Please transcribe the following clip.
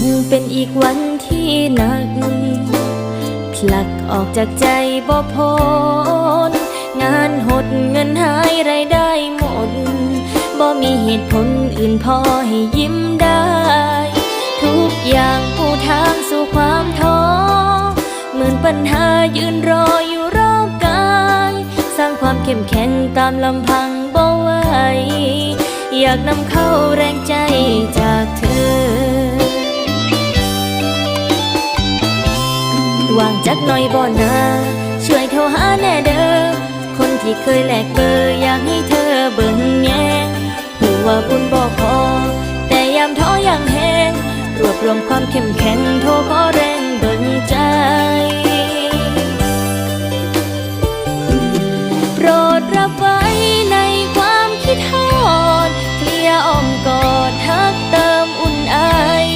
งเป็นอีกวันที่หนัก ผลักออกจากใจบ่พ้นงานหดเงินหายไรายได้หมด บ่มีเหตุผลอื่นพอให้ยิ้มได้ ทุกอย่างปูทางสู่ความท้อเหมื่นปัญหายืนรออยู่รอบกาย สร้างความเข้มแข็งตามลำพังบ่ไหวอยากนำเข้าแรงใจ วางจักหน่อยบ่นาช่วยโทรหาแน่เด้อคนที่เคยแลกเบอร์อยากให้เธอเบิ่งแยงหูว่าบุญบ่พอ แต่ยามท้อยังแหงรวบรวมความเข้มแข็งโทรขอแรง